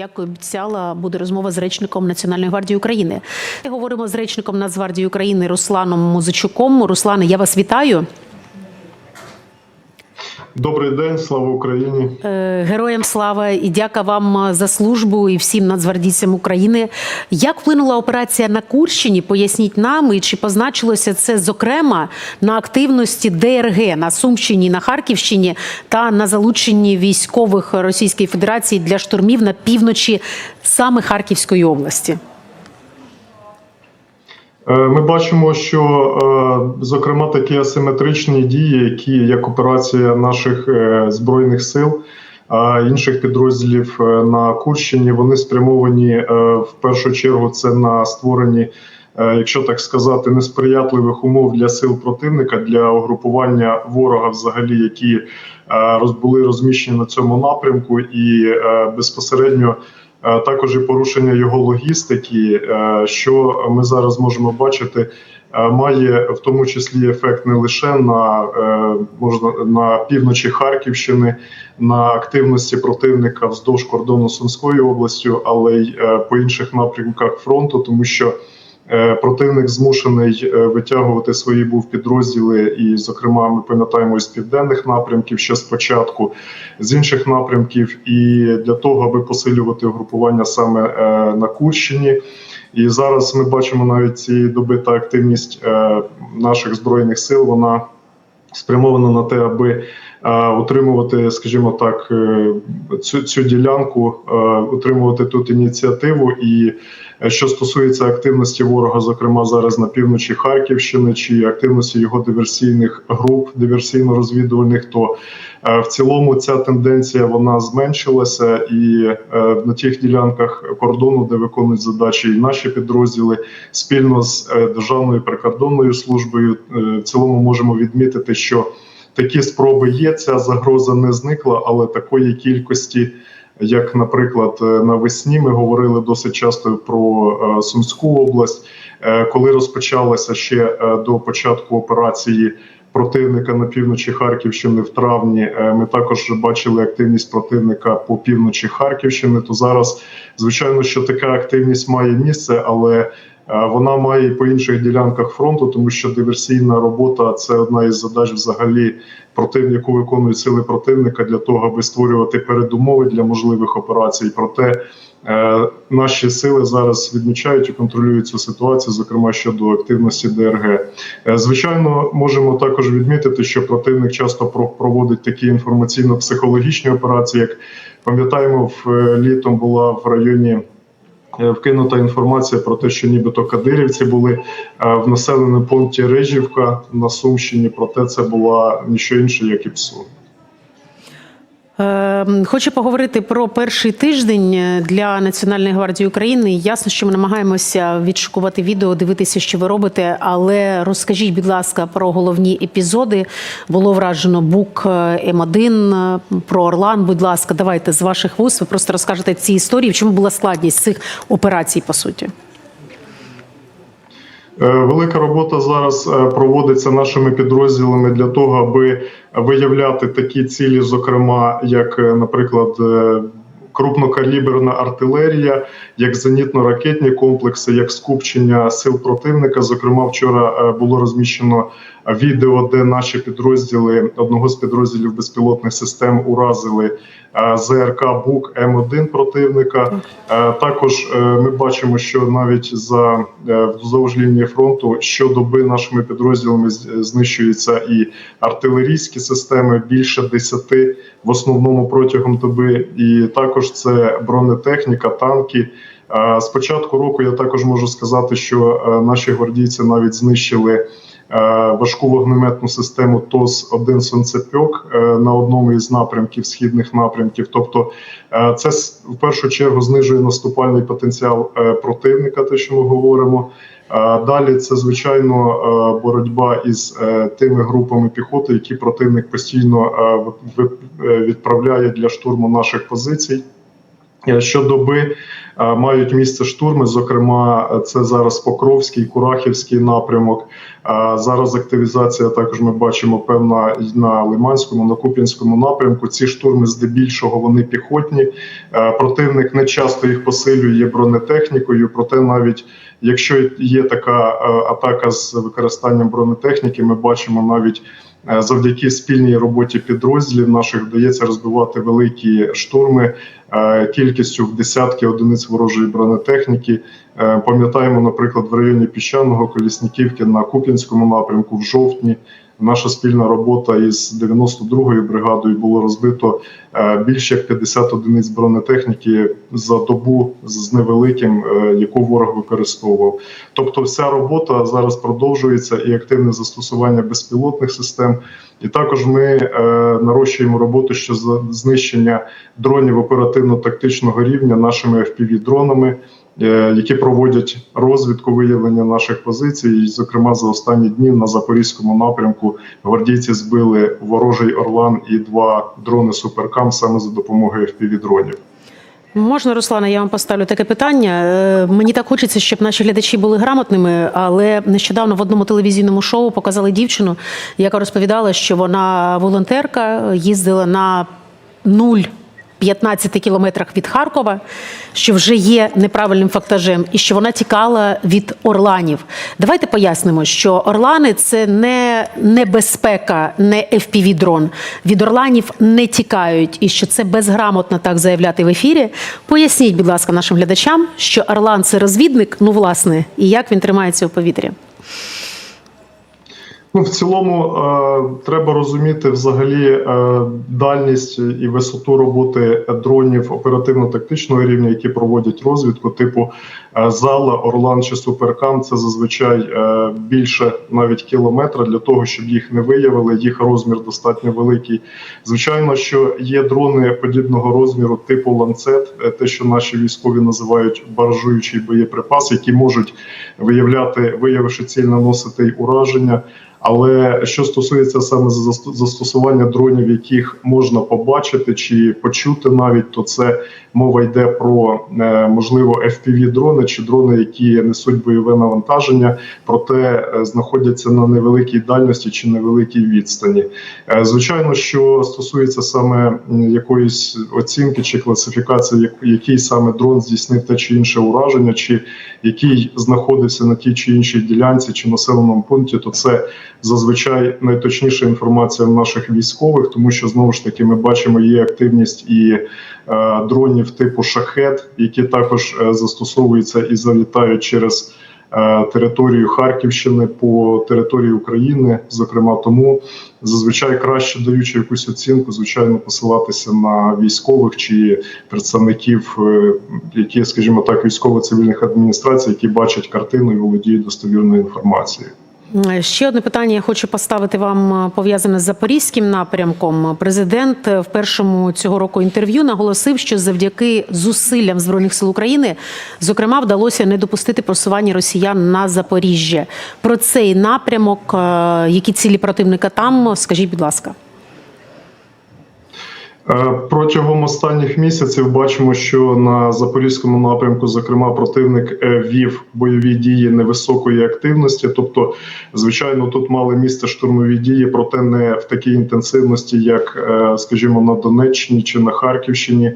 як обіцяла, буде розмова з речником Національної гвардії України. Говоримо з речником Нацгвардії України Русланом Музичуком. Руслане, я вас вітаю. Добрий день, слава Україні. Е, Героям слава і дяка вам за службу і всім нацгвардійцям України. Як вплинула операція на Курщині? Поясніть нам, і чи позначилося це зокрема на активності ДРГ на Сумщині, на Харківщині та на залученні військових Російської Федерації для штурмів на півночі саме Харківської області? Е, Ми бачимо, що е, зокрема такі асиметричні дії, які як операція наших е, збройних сил. Інших підрозділів на Курщині вони спрямовані в першу чергу це на створенні, якщо так сказати, несприятливих умов для сил противника для угрупування ворога, взагалі, які були розміщені на цьому напрямку, і безпосередньо також і порушення його логістики, е, що ми зараз можемо бачити, е, має в тому числі ефект не лише на е, можна на півночі Харківщини, на активності противника вздовж кордону Сумської областю, але й по інших напрямках фронту, тому що противник змушений е, витягувати свої був підрозділи, і, зокрема, ми пам'ятаємо з південних напрямків ще спочатку, з інших напрямків, і для того, аби посилювати угрупування саме е, на Курщині. І зараз ми бачимо навіть цієї доби та активність е, наших збройних сил. Вона спрямована на те, аби е, утримувати, скажімо так, е, цю, цю ділянку, е, утримувати тут ініціативу. І е, що стосується активності ворога, зокрема зараз на півночі Харківщини, чи активності його диверсійних груп, диверсійно-розвідувальних, то е, в цілому ця тенденція вона зменшилася, і е, на тих ділянках кордону, де виконують задачі і наші підрозділи, спільно з е, Державною прикордонною службою, е, в цілому можемо відмітити, що такі спроби є. Ця загроза не зникла, але такої кількості. Як, наприклад, е, навесні ми говорили досить часто про е, Сумську область, Е, коли розпочалася ще до початку операції противника на півночі Харківщини в травні, ми також бачили активність противника по півночі Харківщини. То зараз, звичайно, що така активність має місце, але вона має і по інших ділянках фронту, тому що диверсійна робота це одна із задач взагалі против, яку виконують сили противника для того, аби створювати передумови для можливих операцій. Проте е, наші сили зараз відмічають і контролюють цю ситуацію, зокрема щодо активності ДРГ. Е, звичайно, можемо також відмітити, що противник часто про- проводить такі інформаційно-психологічні операції. Як пам'ятаємо, в е, літом була в районі. Е, Вкинута інформація про те, що нібито кадирівці були е, в населеному пункті Рижівка на Сумщині. Проте це була ніщо інше, як і ПСУ. Е, Хочу поговорити про перший тиждень для Національної гвардії України. Ясно, що ми намагаємося відшукувати відео, дивитися, що ви робите. Але розкажіть, будь ласка, про головні епізоди. Було вражено бук М1 про Орлан. Будь ласка, давайте з ваших вуст. Ви просто розкажете ці історії. В чому була складність цих операцій, по суті? Е, Велика робота зараз е, проводиться нашими підрозділами для того, аби виявляти такі цілі, зокрема, як, е, наприклад, крупнокаліберна артилерія, як зенітно-ракетні комплекси, як скупчення сил противника. Зокрема, вчора було розміщено відео, де наші підрозділи одного з підрозділів безпілотних систем уразили е, ЗРК БУК М1 противника. Е, Також е, ми бачимо, що навіть за вздовж лінії фронту щодоби нашими підрозділами знищуються і артилерійські системи більше десяти в основному протягом доби, і також це бронетехніка, танки. З початку року я також можу сказати, що наші гвардійці навіть знищили важку вогнеметну систему ТОС-1 «Сонцепьок» е, на одному із напрямків східних напрямків. Тобто, е, це в першу чергу знижує наступальний потенціал е, противника, те, що ми говоримо. Е, Далі це звичайно е, боротьба із е, тими групами піхоти, які противник постійно е, е, відправляє для штурму наших позицій. Е, Щодоби е, мають місце штурми. Зокрема, е, це зараз Покровський, Курахівський напрямок. Зараз активізація також ми бачимо певна на Лиманському, на Куп'янському напрямку. Ці штурми здебільшого вони піхотні. Противник не часто їх посилює бронетехнікою, проте навіть якщо є така атака з використанням бронетехніки, ми бачимо навіть. Е, Завдяки спільній роботі підрозділів наших вдається розбивати великі штурми е, кількістю в десятки одиниць ворожої бронетехніки. Е, Пам'ятаємо, наприклад, в районі Піщаного Колісніківки на Куп'янському напрямку в жовтні. Наша спільна робота із 92-ю бригадою було розбито е, більше як 50 одиниць бронетехніки за добу з невеликим, е, яку ворог використовував. Тобто, вся робота зараз продовжується і активне застосування безпілотних систем. І також ми е, нарощуємо роботу щодо знищення дронів оперативно-тактичного рівня нашими FPV-дронами, е, які проводять розвідку виявлення наших позицій. І, зокрема, за останні дні на запорізькому напрямку гвардійці збили ворожий Орлан і два дрони Суперкам саме за допомогою FPV-дронів. Можна, Руслана, я вам поставлю таке питання. Е, Мені так хочеться, щоб наші глядачі були грамотними, але нещодавно в одному телевізійному шоу показали дівчину, яка розповідала, що вона волонтерка, їздила на нуль. 15 кілометрах від Харкова, що вже є неправильним фактажем, і що вона тікала від орланів. Давайте пояснимо, що орлани це не небезпека, не fpv дрон Від орланів не тікають, і що це безграмотно так заявляти в ефірі. Поясніть, будь ласка, нашим глядачам, що орлан це розвідник, ну власне, і як він тримається у повітрі. Ну, в цілому е, треба розуміти взагалі е, дальність і висоту роботи дронів оперативно-тактичного рівня, які проводять розвідку, типу зала, Орлан чи Суперкам. Це зазвичай е, більше навіть кілометра для того, щоб їх не виявили. Їх розмір достатньо великий. Звичайно, що є дрони подібного розміру, типу ланцет, е, те, що наші військові називають баражуючий боєприпас, які можуть виявляти, виявивши ціль, наносити й ураження. Але що стосується саме застос- застосування дронів, яких можна побачити чи почути навіть, то це мова йде про е, можливо fpv дрони чи дрони, які несуть бойове навантаження, проте е, знаходяться на невеликій дальності чи невеликій відстані. Е, Звичайно, що стосується саме якоїсь оцінки чи класифікації, який саме дрон здійснив те чи інше ураження, чи який знаходився на тій чи іншій ділянці чи населеному пункті, то це зазвичай найточніша інформація в наших військових, тому що знову ж таки ми бачимо є активність і е, дронів типу шахет, які також е, застосовуються і залітають через. е, Територію Харківщини по території України, зокрема, тому зазвичай краще даючи якусь оцінку, звичайно, посилатися на військових чи представників, е, які, скажімо так, військово-цивільних адміністрацій, які бачать картину і володіють достовірною інформацією. Е, Ще одне питання я хочу поставити вам е, пов'язане з запорізьким напрямком. Президент е, в першому цього року інтерв'ю наголосив, що завдяки зусиллям збройних сил України, зокрема, вдалося не допустити просування росіян на Запоріжжя. Про цей напрямок, які цілі противника там, скажіть, будь ласка. Е, Протягом останніх місяців бачимо, що на запорізькому напрямку, зокрема, противник е, вів бойові дії невисокої активності. Тобто, звичайно, тут мали місце штурмові дії, проте не в такій інтенсивності, як, е, скажімо, на Донеччині чи на Харківщині.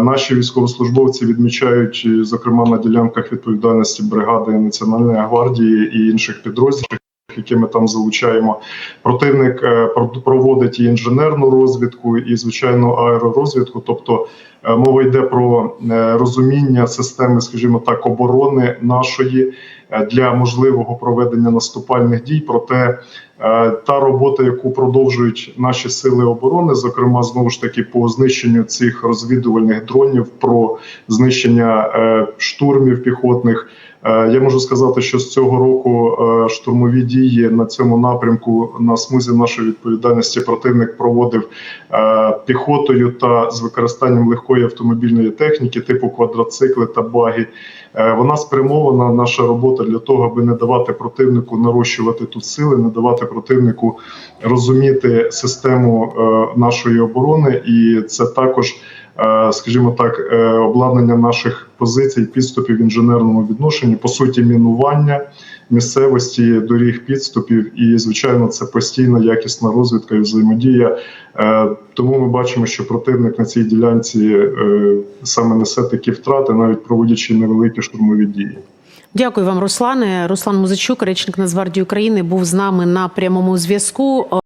Наші військовослужбовці відмічають, зокрема на ділянках відповідальності бригади Національної гвардії і інших підрозділів. Які ми там залучаємо, противник е, проводить і інженерну розвідку, і звичайно аеророзвідку. Тобто е, мова йде про е, розуміння системи, скажімо так, оборони нашої для можливого проведення наступальних дій. Проте та робота, яку продовжують наші сили оборони, зокрема знову ж таки по знищенню цих розвідувальних дронів, про знищення е, штурмів піхотних. Е, Я можу сказати, що з цього року е, штурмові дії на цьому напрямку на смузі нашої відповідальності противник проводив е, піхотою та з використанням легкої автомобільної техніки, типу квадроцикли та баги. Е, Вона спрямована наша робота для того, аби не давати противнику нарощувати тут сили, не давати противнику розуміти систему е, нашої оборони, і це також е, скажімо так, е, обладнання наших позицій, підступів в інженерному відношенні, по суті, мінування місцевості, доріг підступів, і звичайно, це постійна якісна розвідка і взаємодія. Тому ми бачимо, що противник на цій ділянці саме несе такі втрати, навіть проводячи невеликі штурмові дії. Дякую вам, Руслане. Руслан Музичук, речник Нацгвардії України, був з нами на прямому зв'язку.